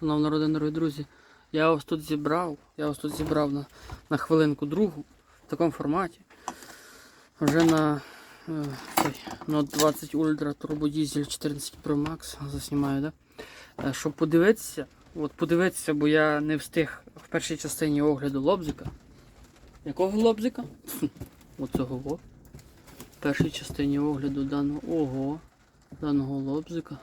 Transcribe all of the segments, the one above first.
Шановні родини, дорогі друзі, я ось тут зібрав, я ось тут зібрав на, на хвилинку другу в такому форматі. Вже на е, Note 20 Ultra Turbo Diesel 14 Pro Max заснімаю, да? Е, щоб подивитися, от подивитися, бо я не встиг в першій частині огляду лобзика. Якого лобзика? Оцього. В першій частині огляду даного ого, даного лобзика.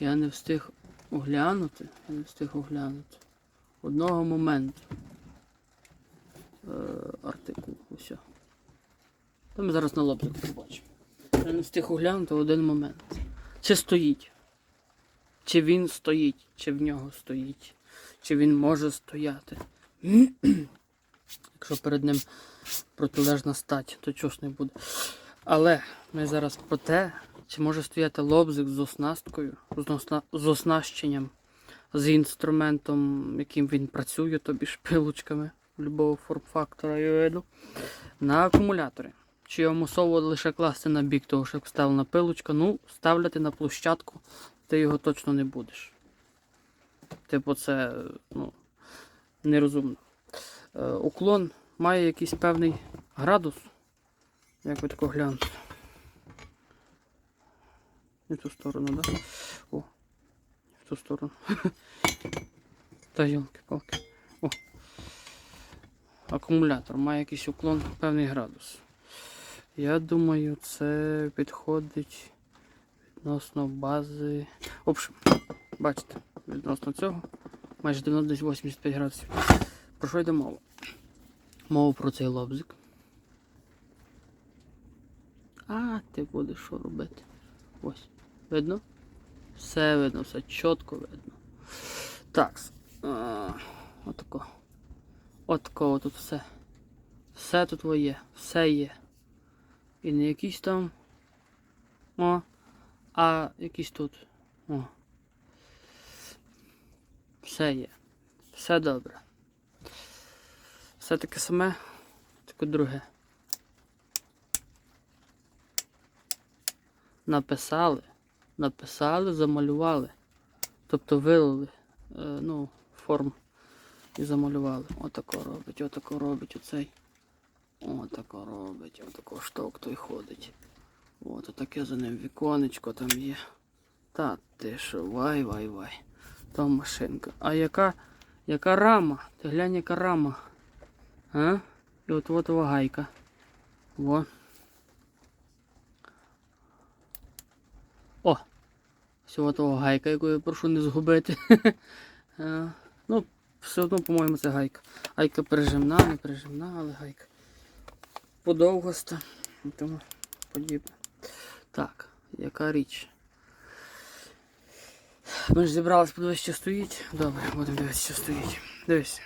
Я не встиг оглянути, я не встиг оглянути. Одного моменту. Е, артикул. Усе. Та ми зараз на лобзику побачимо. Я не встиг оглянути один момент. Чи стоїть? Чи він стоїть, чи в нього стоїть, чи він може стояти. Якщо перед ним протилежна стать, то чого ж не буде. Але ми зараз про те, чи може стояти лобзик з оснасткою, з, осна- з оснащенням, з інструментом, яким він працює, тобі ж пилочками любого форм-фактора я на акумуляторі. Чи його мусово лише класти на бік, того що вставлена пилочка, ну, ставляти на площадку, ти його точно не будеш. Типу, це ну, нерозумно. Е, уклон має якийсь певний градус. Як ви тако глянете. Не в ту сторону, да? О, в ту сторону. Та йолки-палки. О. Акумулятор має якийсь уклон, певний градус. Я думаю, це підходить відносно бази. В общем, бачите, відносно цього. Майже 90 десь 85 градусів. Про що йде мова? Мова про цей лобзик. А, ти будеш що робити? Ось. Видно? Все видно, все чітко видно. Так. Отако. Отако тут все. Все тут є, все є. І не якийсь там. О. А якийсь тут. О. Все є. Все добре. Все таке саме, таке друге. Написали, написали, замалювали. Тобто вилили е, ну, форм і замалювали. Отако робить, отако робить оцей. Отако робить, отако штовк той ходить. От таке за ним віконечко там є. Та ти що, вай, вай, вай. Там машинка. А яка, яка рама? Ти глянь, яка рама. А? І от от гайка. Во. О! Всього того гайка, яку я прошу не згубити. Ну, все одно, по-моєму, це гайка. Гайка пережимна, не пережимна, але гайка. Подовгоста і тому подібне. Так, яка річ? Ми ж зібрались подивитися, що стоїть. Добре, будемо дивитися, що стоїть. Дивись.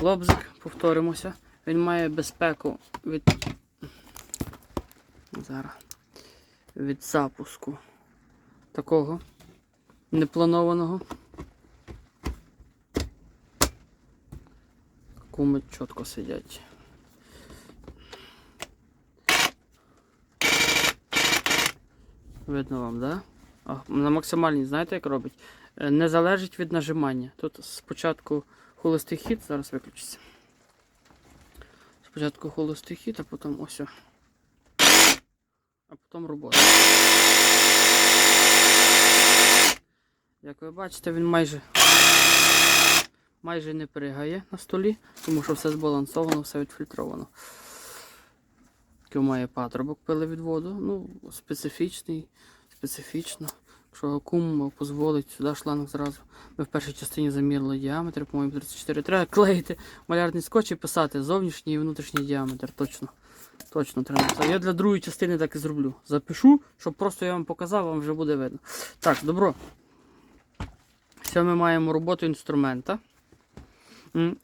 Лобзик, повторимося. Він має безпеку від. Зараз. Від запуску такого непланованого. Куми чітко сидять. Видно вам, да? А, на максимальній, знаєте, як робить? Е, Не залежить від нажимання. Тут спочатку холостий хід, зараз виключиться. Спочатку холостий хід, а потім ось. А потім робота. Як ви бачите, він майже майже не пригає на столі, тому що все збалансовано, все відфільтровано. Має патрубок пилевідводу, ну, специфічний, специфічно. Якщо кум дозволить, сюди шланг зразу. Ми в першій частині замірили діаметр, по-моєму, 34. Треба клеїти малярний скотч і писати зовнішній і внутрішній діаметр. Точно. Точно треба написати. Я для другої частини так і зроблю. Запишу, щоб просто я вам показав, вам вже буде видно. Так, добро. Все ми маємо роботу інструмента.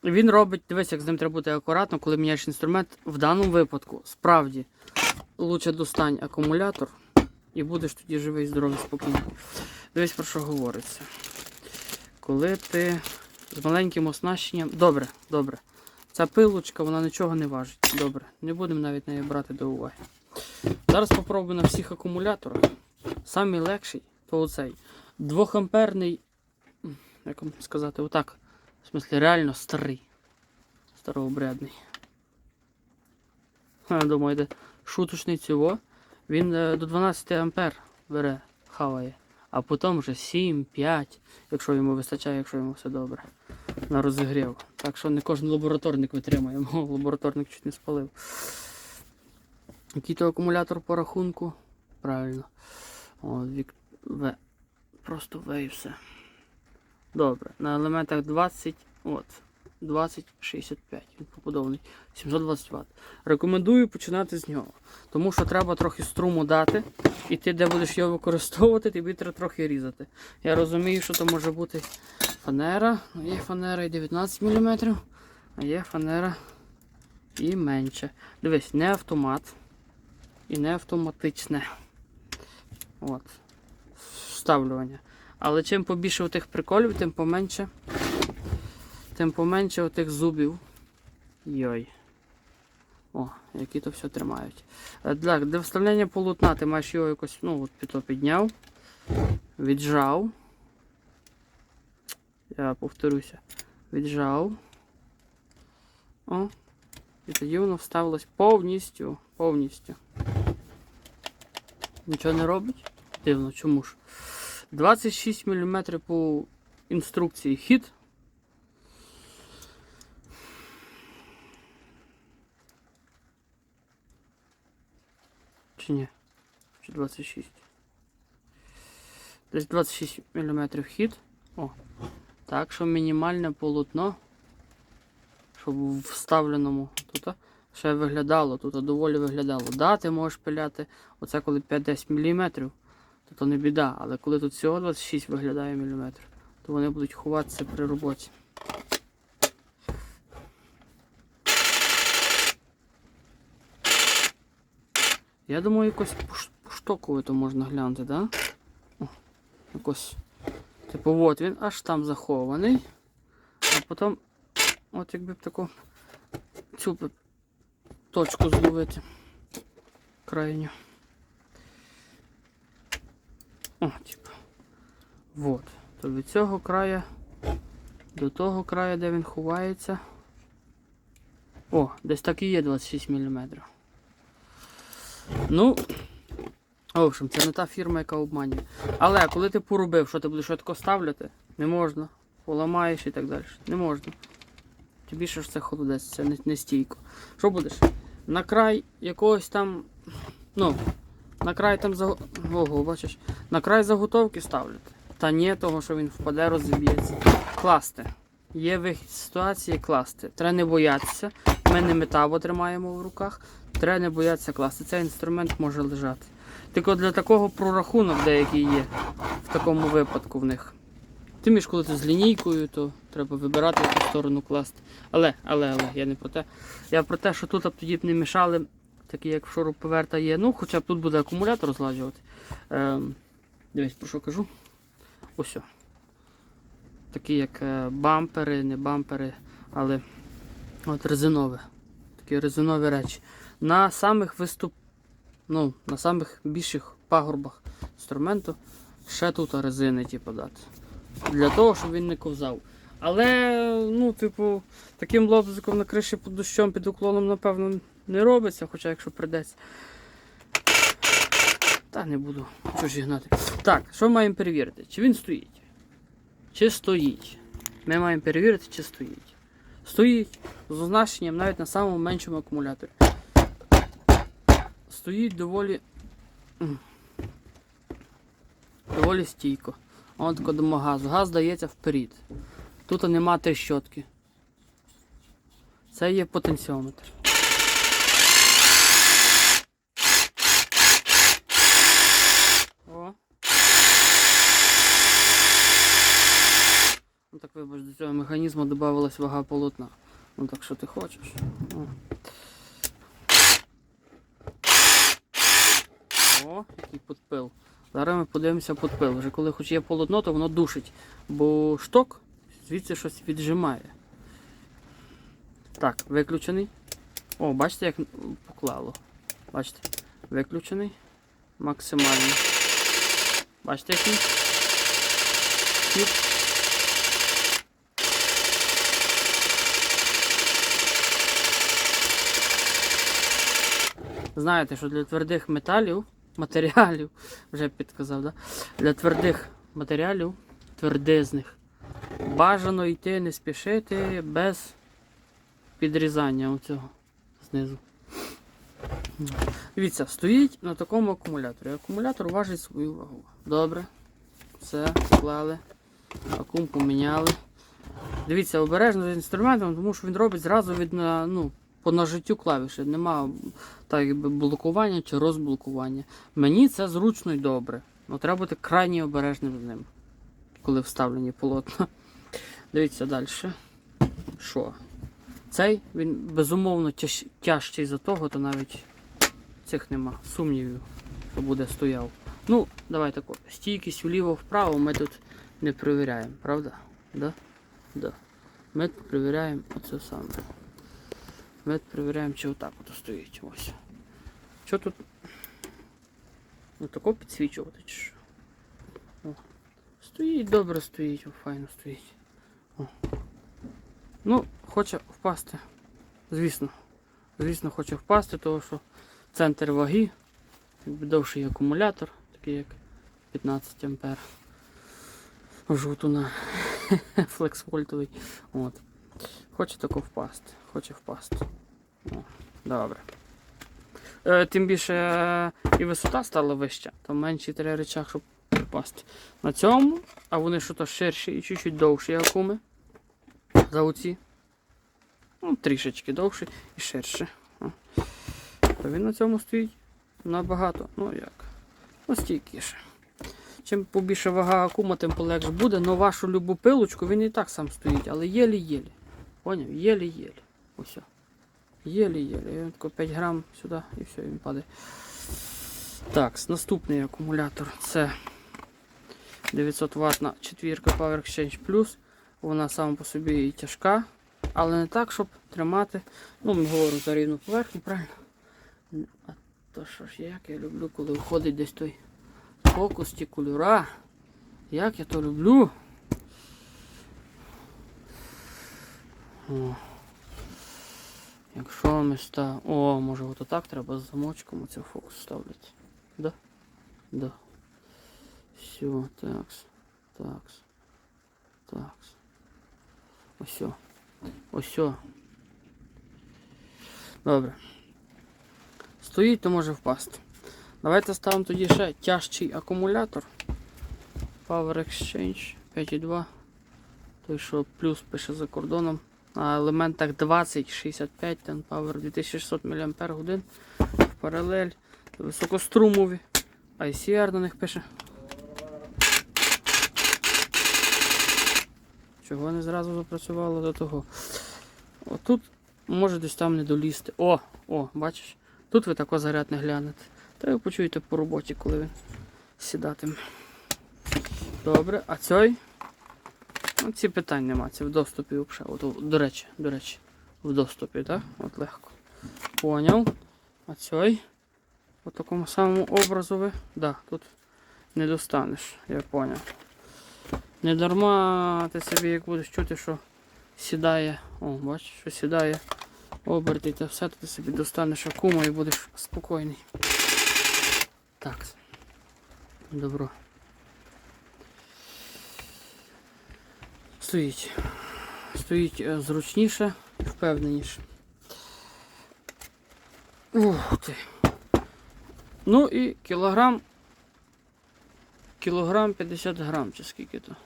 Він робить, дивись, як з ним треба бути акуратно, коли міняєш інструмент. В даному випадку, справді, лучше достань акумулятор і будеш тоді живий, здоровий, спокійний. Дивись, про що говориться. Коли ти з маленьким оснащенням. Добре, добре. Ця пилочка, вона нічого не важить. Добре, не будемо навіть неї брати до уваги. Зараз попробую на всіх акумуляторах. Самий легший то оцей. 2-амперний як вам сказати, отак. В смислі, реально старий. Старообрядний. Ха, думаєте, шуточний цього. Він е, до 12 ампер бере, хаває. А потім вже 7, 5, якщо йому вистачає, якщо йому все добре. На розігрів. Так що не кожен лабораторник витримає. Мого лабораторник чуть не спалив. Який то акумулятор по рахунку? Правильно. О, вік... В. Просто В і все. Добре. На елементах 20. От. 2065. Він побудований. 720 Вт. Рекомендую починати з нього. Тому що треба трохи струму дати. І ти, де будеш його використовувати, тобі треба трохи різати. Я розумію, що це може бути фанера. Ну, Є фанера і 19 мм, а є фанера і менше. Дивись, не автомат і не автоматичне. От. Вставлювання. Але чим побільше тих приколів, тим поменше. Тим поменше отих зубів. Йой. О, які то все тримають. Е, Для, для вставляння полотна ти маєш його якось, ну, от підняв, віджав. Я повторюся. Віджав. О. І тоді воно вставилось повністю. Повністю. Нічого не робить? Дивно, чому ж? 26 мм по інструкції хід. Чи ні? Чи 26? Десь 26 мм хід. О. Так що мінімальне полотно, щоб в вставленому тут ще виглядало, тут доволі виглядало. Да, ти можеш пиляти, оце коли 5-10 мм, то, не біда, але коли тут всього 26 виглядає мм, то вони будуть ховатися при роботі. Я думаю, якось пош- поштоковито можна глянути, да? О, якось. Типу, от він аж там захований. А потім, от якби б таку цю точку зловити. Крайню. О, типу. Вот. То від цього края до того краю, де він ховається. О, десь так і є 26 мм. Ну, в общем, це не та фірма, яка обманює. Але коли ти поробив, що ти будеш отко ставляти, не можна. Поламаєш і так далі. Не можна. Тим більше ж це холодець, це не, не стійко. Що будеш? На край якогось там. Ну, на край там заго... Ого, бачиш. На край заготовки ставляти. Та ні, того, що він впаде, розіб'ється. Класти. Є вихід з ситуації класти. Треба не боятися. Ми не метаво тримаємо в руках. Треба не боятися класти. Цей інструмент може лежати. Тільки для такого прорахунок деякий є в такому випадку в них. Тим більше, коли ти з лінійкою, то треба вибирати, яку сторону класти. Але, але, але, я не про те. Я про те, що тут б тоді б не мішали, такі як в шуруповерта є. Ну, хоча б тут буде акумулятор зладжувати. Ем, дивись, про що кажу. Ось. Такі як е, бампери, не бампери, але от резинове. Такі резинові речі. На самих виступ, ну, на самих більших пагорбах інструменту ще тут резини, типу, дати. Для того, щоб він не ковзав. Але, ну, типу, таким лобзиком на криші під дощом, під уклоном, напевно, не робиться, хоча якщо придеться. Та не буду чужі гнати. Так, що маємо перевірити? Чи він стоїть? Чи стоїть? Ми маємо перевірити, чи стоїть. Стоїть з означенням навіть на самому меншому акумуляторі. Стоїть доволі. Доволі стійко. Воно тако до газу. Газ дається вперед. Тут нема трещотки. Це є потенціометр. О. Вибач, до цього механізму додавалась вага полотна. Ну так що ти хочеш. О. Який подпил. Зараз ми подивимося подпил. Вже коли хоч є полотно, то воно душить. Бо шток звідси щось віджимає. Так, виключений. О, бачите, як поклало. Бачите? Виключений. Максимально. Бачите, який? Знаєте, що для твердих металів, матеріалів, вже підказав, да? для твердих матеріалів, твердизних, бажано йти, не спішити без підрізання оцього знизу. Дивіться, стоїть на такому акумуляторі. Акумулятор важить свою вагу. Добре. Все, склали. Акум поміняли. Дивіться, обережно з інструментом, тому що він робить зразу від ну, по нажиттю клавіші. Нема так, якби, блокування чи розблокування. Мені це зручно і добре. Ну, треба бути крайні обережним з ним, коли вставлені полотна. Дивіться далі. Що? Цей він безумовно тяж, тяжчий за того, то навіть цих нема сумнівів, що буде стояв. Ну, давай так. Стійкість вліво-вправо ми тут не перевіряємо, правда? Да? Да. Ми перевіряємо оце саме. Ми перевіряємо, чи отак от стоїть. Ось. Що тут? Ну тако підсвічувати чи що? Стоїть, добре стоїть, файно стоїть. О. Ну, хоче впасти. Звісно. Звісно, хоче впасти, тому що центр ваги, довший акумулятор, такий як 15 ампер. Жовтуна флексвольтовий. От. Хоче тако впасти. Хоче впасти. О, добре. Е, тим більше е, і висота стала вища, то менший треба речах, щоб впасти. На цьому, а вони що то ширші і чуть-чуть довші акуми. За оці. Ну, трішечки довші і ширше. О. То він на цьому стоїть набагато. Ну як? Ну, стійкіше. Чим побільше вага акума, тим полегше буде. Но вашу любу пилочку він і так сам стоїть, але єлі-єлі. Поняв? Єлі-єлі. Ось. Єлі-єлі. Він тако 5 грам сюди і все, він падає. Так, наступний акумулятор це 900 ватна четвірка Power Exchange Plus. Вона сама по собі і тяжка, але не так, щоб тримати. Ну, ми говоримо за рівну поверхню, правильно? А то що ж, як я люблю, коли входить десь той фокус ті кольора. Як я то люблю. Якщо ми став... О, може от так треба з замочком оце фокус ставити. Да? Да. Все, такс. Такс. Такс. Ось. Ось. Добре. Стоїть, то може впасти. Давайте ставимо тоді ще тяжчий акумулятор. Power Exchange 5.2. Той, що плюс пише за кордоном. На елементах 2065 ten Power 2600 мАч в паралель. Високострумові. ICR на них пише. Чого не зразу запрацювало до того? Отут може десь там не долізти. О, о, бачиш? Тут ви тако заряд не глянете. Та ви почуєте по роботі, коли він сідатиме. Добре, а цей? Ну, ці питань нема, це в доступі взагалі. От, до речі, до речі, в доступі, так? От легко. Поняв. А цей? По такому самому образу ви. Да, тут не достанеш, я поняв. Не дарма ти собі як будеш чути, що сідає. О, бачиш, що сідає оберти та все, то ти собі достанеш акума і будеш спокійний. Так. Добро. Стоїть. Стоїть е, зручніше впевненіше. Ух ти. Ну і кілограм. Кілограм 50 грам, чи скільки то.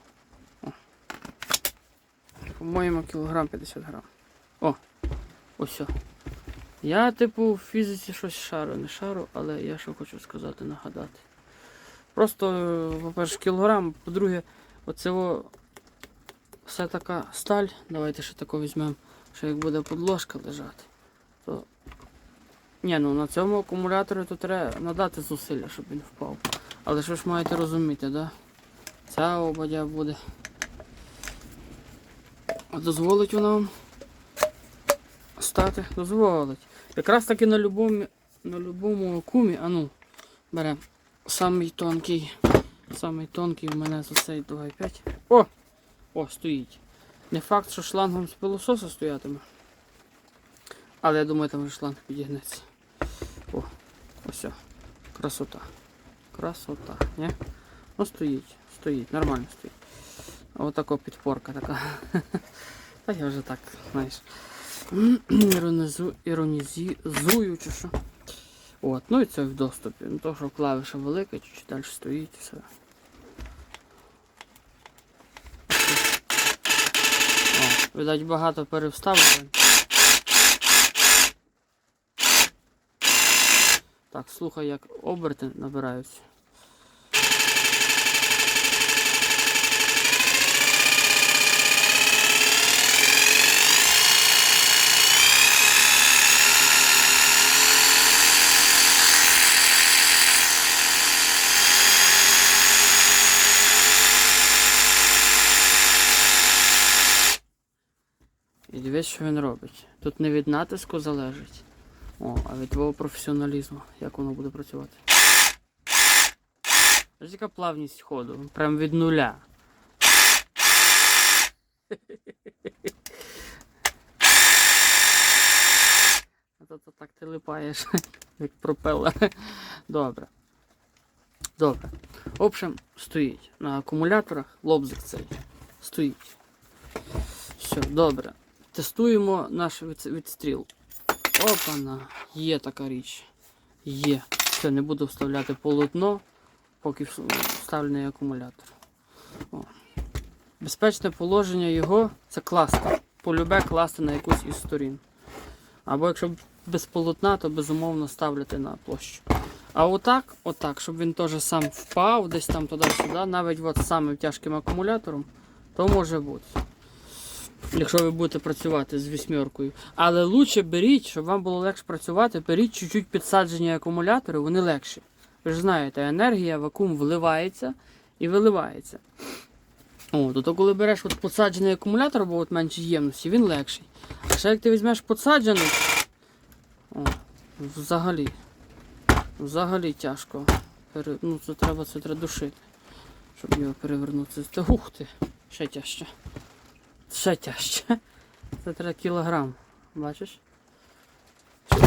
По-моєму, кілограм 50 грам. О, ось. Я, типу, в фізиці щось шару, не шару, але я що хочу сказати, нагадати. Просто, е, по-перше, кілограм, по-друге, оце все така сталь. Давайте ще таку візьмемо, що як буде подложка лежати, то. Ні, ну на цьому акумуляторі то треба надати зусилля, щоб він впав. Але що ж маєте розуміти, да? Ця ободя буде. Дозволить вона вам стати? Дозволить. Якраз таки на любому, на любому акумі, а ну, беремо самий тонкий. Самий тонкий в мене за цей 2,5. О! О, стоїть. Не факт, що шлангом з пилососа стоятиме. Але я думаю, там вже шланг підігнеться. О, Ось. о. Красота. Красота. Ні? Ну стоїть, стоїть, нормально стоїть. Отако підпорка така. Та я вже так, знаєш. Іронізу, іронізую чи що. От, ну і це в доступі. Ну то, що клавіша велика, чуть далі стоїть і все. О, видать, багато перевставили. Так, слухай, як оберти набираються. Дивись, що він робить. Тут не від натиску залежить, о, а від твого професіоналізму, як воно буде працювати. Ось яка плавність ходу, прям від нуля. А то, так ти липаєш, як пропелер. Добре. Добре. В общем, стоїть на акумуляторах лобзик цей. Стоїть. Все, добре. Тестуємо наш відстріл. Опана, є така річ. Є. Все, не буду вставляти полотно, поки вс- вставлений акумулятор. О. Безпечне положення його це класти. Полюбе класти на якусь із сторін. Або якщо без полотна, то безумовно ставляти на площу. А отак, отак, щоб він теж сам впав, десь там туди-сюди, навіть от з самим тяжким акумулятором, то може бути. Якщо ви будете працювати з вісьмеркою. Але лучше беріть, щоб вам було легше працювати, беріть чуть-чуть підсаджені акумулятори, вони легші. Ви ж знаєте, енергія, вакуум вливається і виливається. О, то, коли береш от підсаджений акумулятор, бо от менші ємності, він легший. А ще як ти візьмеш підсаджений, о, взагалі. Взагалі тяжко. Пере... Ну, це треба це треба душити, щоб його перевернути. Ух ти, ще тяжче. Ще тяжче. Це треба кілограм. Бачиш?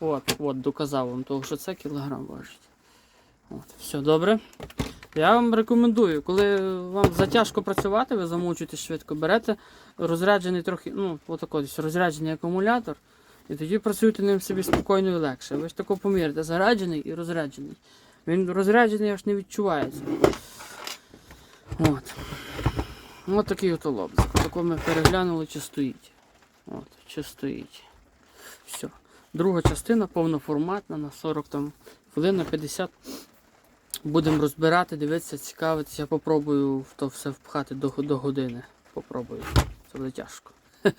От, от, доказав вам того, що це кілограм важить. От, все добре. Я вам рекомендую, коли вам затяжко працювати, ви замучуєтесь швидко, берете розряджений трохи, ну, десь розряджений акумулятор, і тоді працюєте ним собі спокійно і легше. Ви ж тако поміряєте, заряджений і розряджений. Він розряджений аж не відчувається. От. Ось такий от лобзик. Тако ми переглянули, чи стоїть. От, чи стоїть. Все. Друга частина повноформатна на 40 там, хвилин на 50. Будемо розбирати, дивитися, цікавитися. Я попробую в то все впхати до, до години. Попробую. Це буде тяжко.